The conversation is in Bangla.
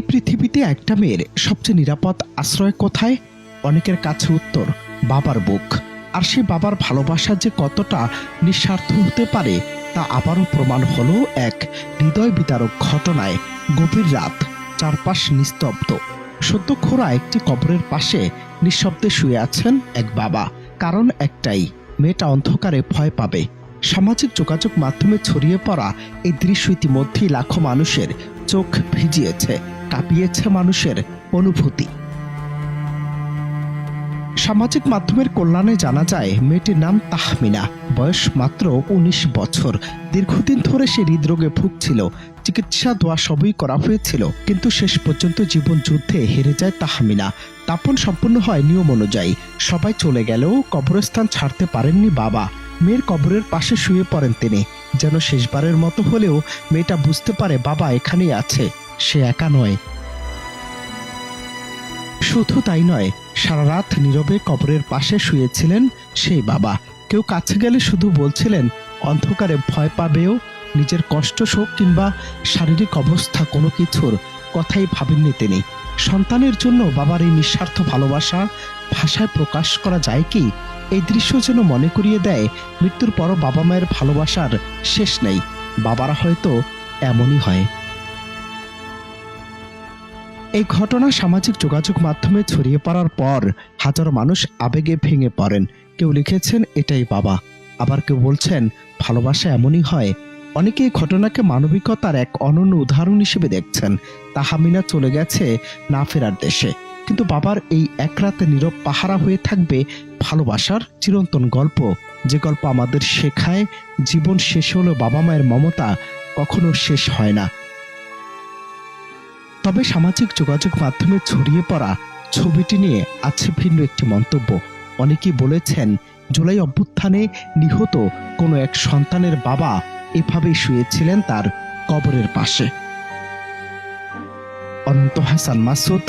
পৃথিবীতে একটা মেয়ের সবচেয়ে নিরাপদ আশ্রয় কোথায়? অনেকের কাছে উত্তর, বাবার বুক। আর সেই বাবার ভালোবাসা যে কতটা নিঃস্বার্থ হতে পারে, তা আবারও প্রমাণ হলো এক হৃদয় বিতারক ঘটনায় গভীর রাত, চারপাশ নিস্তব্ধ। সদ্য খোরা একটি কবরের পাশে নিঃশব্দে শুয়ে আছেন এক বাবা। কারণ একটাই, মেয়েটা অন্ধকারে ভয় পাবে। সামাজিক যোগাযোগ মাধ্যমে ছড়িয়ে পড়া এই দৃশ্য ইতিমধ্যেই লাখো মানুষের চোখ ভিজিয়েছে। কাঁপিয়েছে মানুষের অনুভূতি। সামাজিক মাধ্যমের কল্যাণে জানা যায়, মেয়েটির নাম তাহমিনা। বয়স মাত্র উনিশ বছর। দীর্ঘদিন ধরে সে হৃদরোগে ভুগছিল। চিকিৎসা দোয়া সবই করা হয়েছিল, কিন্তু শেষ পর্যন্ত জীবন যুদ্ধে হেরে যায় তাহমিনা। দাপন সম্পূর্ণ হয় নিয়ম অনুযায়ী। সবাই চলে গেলেও কবরস্থান ছাড়তে পারেননি বাবা। মেয়ের কবরের পাশে শুয়ে পড়েন তিনি। যেন শেষবারের মতো হলেও মেয়েটা বুঝতে পারে বাবা এখানেই আছে। সে একা নয়। শুধু তাই নয়, সারা রাত নীরবে কবরের পাশে শুয়েছিলেন সেই বাবা। কেউ কাছে গেলে শুধু বলছিলেন, অন্ধকারে ভয় পাবেও, নিজের কষ্ট শোক কিংবা শারীরিক অবস্থা কোনো কিছুর কথাই ভাবেননি তিনি। সন্তানের জন্য বাবার এই নিঃস্বার্থ ভালোবাসা ভাষায় প্রকাশ করা যায় কি? এই দৃশ্য যেন মনে করিয়ে দেয়, মৃত্যুর পরও বাবা মায়ের ভালোবাসার শেষ নেই। বাবারা হয়তো এমনই হয়। এই ঘটনা সামাজিক যোগাযোগ মাধ্যমে ছড়িয়ে পড়ার পর হাজারো মানুষ আবেগে ভেঙে পড়েন। কেউ লিখেছেন, এটাই বাবা। আবার কেউ বলছেন, ভালোবাসা এমনই হয়। অনেকে এই ঘটনাকে মানবিকতার এক অনন্য উদাহরণ হিসেবে দেখছেন। তাহামিনা চলে গেছে না ফেরার দেশে। কিন্তু বাবার এই এক রাতে নীরব পাহারা হয়ে থাকবে ভালোবাসার চিরন্তন গল্প। যে গল্প আমাদের শেখায়, জীবন শেষ হলেও বাবা মায়ের মমতা কখনো শেষ হয় না। তবে সামাজিক যোগাযোগ মাধ্যমে ছড়িয়ে পড়া ছবিটি নিয়ে আছে ভিন্ন একটি মন্তব্য। অনেকেই বলেছেন, জুলাই অভ্যুত্থানে নিহত কোনো এক সন্তানের বাবা এভাবেই শুয়েছিলেন তার কবরের পাশে। অনন্ত হাসান মাসুদ